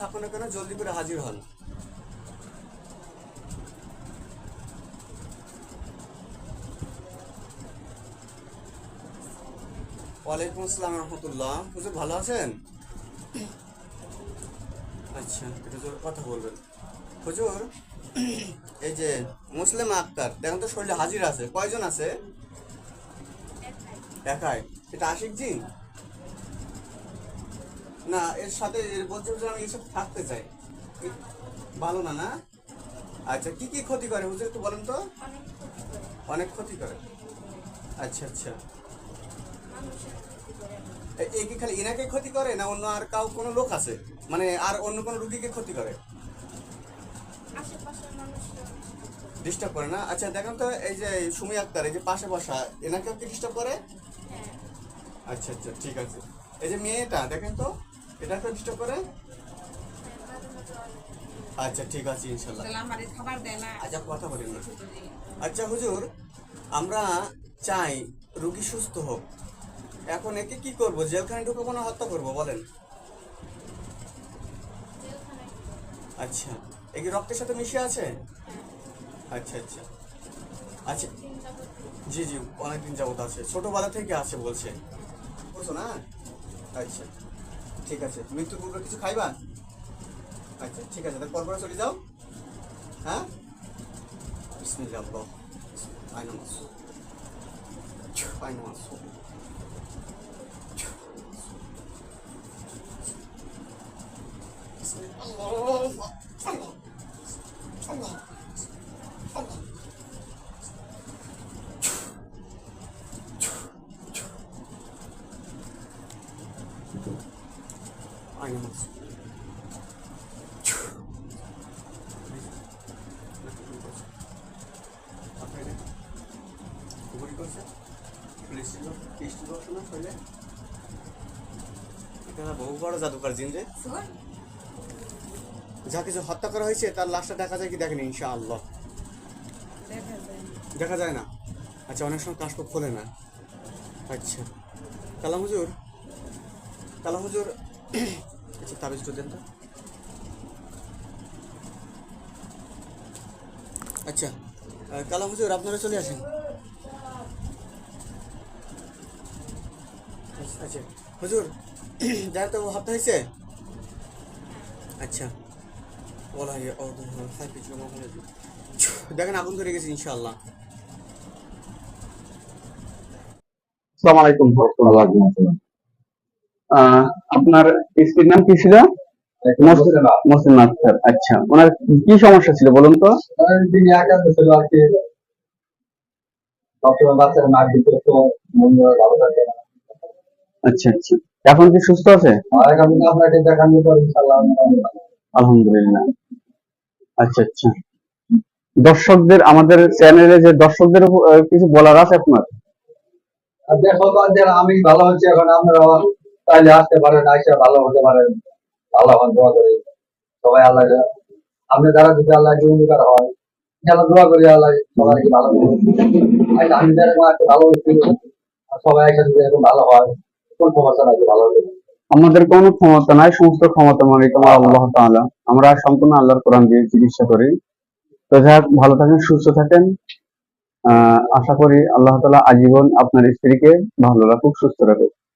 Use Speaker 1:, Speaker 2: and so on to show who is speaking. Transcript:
Speaker 1: থাকুন কেন জলদি করে হাজির হন। ওয়ালাইকুম আসসালাম রহমতুল্লাহ। হুজুর ভালো আছেন? আচ্ছা কথা বলবেন। হুজুর, এই যে মুসলিম আক্তার, দেখুন তো শরীরে হাজির আছে। কয়জন আছে? একাই এটা আশিক জি না এর সাথে এর বলছে যে আমি এসব থাকতে চাই। ভালো না না? আচ্ছা কি কি ক্ষতি করে? হুজুর একটু বলেন তো। অনেক ক্ষতি করে। আচ্ছা আচ্ছা। এ- এ কি খালি এনাকে ক্ষতি করে না অন্য আর কাউ কোনো লোক আছে? মানে আর অন্য কোনো রুগীকে ক্ষতি করে? ডিস্টার্ব করে না? আচ্ছা দেখেন তো এই যে সুমি আক্তার এই যে পাশে বসা এনাকেও কি ডিস্টার্ব করে?
Speaker 2: হ্যাঁ।
Speaker 1: আচ্ছা আচ্ছা ঠিক আছে। এই যে মেয়েটা দেখেন তো। এটাকে ডিস্টার্ব করে? আচ্ছা ঠিক আছে ইনশাল্লাহ। আচ্ছা কথা বলেন না। আচ্ছা হুজুর আমরা চাই রুগী সুস্থ হোক। এখন একে কি করব? জেলখানে ঢুকাবো না হত্যা করব বলেন। আচ্ছা এ কি রক্তের সাথে মিশে আছে? আচ্ছা আচ্ছা। আচ্ছা জি জি অনেকদিন যাবত আছে। ছোটবেলা থেকে আছে বলছে। বুঝছ না? আচ্ছা। ঠিক আছে। মৃত্যুর পূর্বে কিছু খাইবা? আচ্ছা ঠিক আছে, তাহলে পরপরে চলে যাও। হ্যাঁ? বিসমিল্লাহ আল্লাহ আয় নামাজ বহু বড় জাদুকার জিন রে। যা কিছু হত্যা করা হয়েছে তার লাশটা দেখা যায় কি দেখেনি? ইনশাআল্লাহ।
Speaker 3: দেখা যায় না।
Speaker 1: দেখা যায় না? আচ্ছা অনেক সময় কাশকোপ খোলে না। আচ্ছা। কালাম হুজুর কালাম হুজুর আচ্ছা তাবিজ দেন তো। আচ্ছা কালাম হুজুর আপনারা চলে আসেন। আচ্ছা, হুজুর যার তো হত্যা হয়েছে আচ্ছা বলা দেখেন আগুন ধরে গেছে ইনশাআল্লাহ।
Speaker 4: আসসালামু আলাইকুম আপনার স্ত্রীর নাম কি ছিল? মোসলিম আক্তার আচ্ছা। ওনার কি সমস্যা ছিল বলুন তো?
Speaker 5: তিনি একান্ত ছিল আর কি সবসময় বাচ্চারা না দিত তো মন ভালো থাকে না।
Speaker 4: আচ্ছা আচ্ছা। এখন কি সুস্থ আছে?
Speaker 5: আপনাকে দেখানোর পর।
Speaker 4: আলহামদুলিল্লাহ। আচ্ছা আচ্ছা। দর্শকদের আমাদের চ্যানেলে যে দর্শকদের উপর, কিছু বলার আছে আপনার?
Speaker 5: দেখো আমি ভালো হচ্ছি এখন আপনারা তাইলে আসতে পারেন, আসে ভালো হতে পারেন ভালো হন দোয়া করি। সবাই আল্লাহ আপনি দ্বারা যদি আল্লাহ জীবনকার হয় ইনশাল্লাহ দোয়া করি আল্লাহ সবাই ভালো আমি যেরকম একটু ভালো সবাই একসাথে যেরকম ভালো হয়, কোন সমস্যা নাকি ভালো হবে?
Speaker 4: আমাদের কোনো ক্ষমতা নাই, সমস্ত ক্ষমতা মানে তোমার আল্লাহ তাআলা। আমরা সম্পূর্ণ আল্লাহর কোরআন দিয়ে চিকিৎসা করি। তো যাই ভালো থাকেন, সুস্থ থাকেন। আশা করি আল্লাহ তাআলা আজীবন আপনার স্ত্রীকে ভালো রাখুক, সুস্থ রাখুক।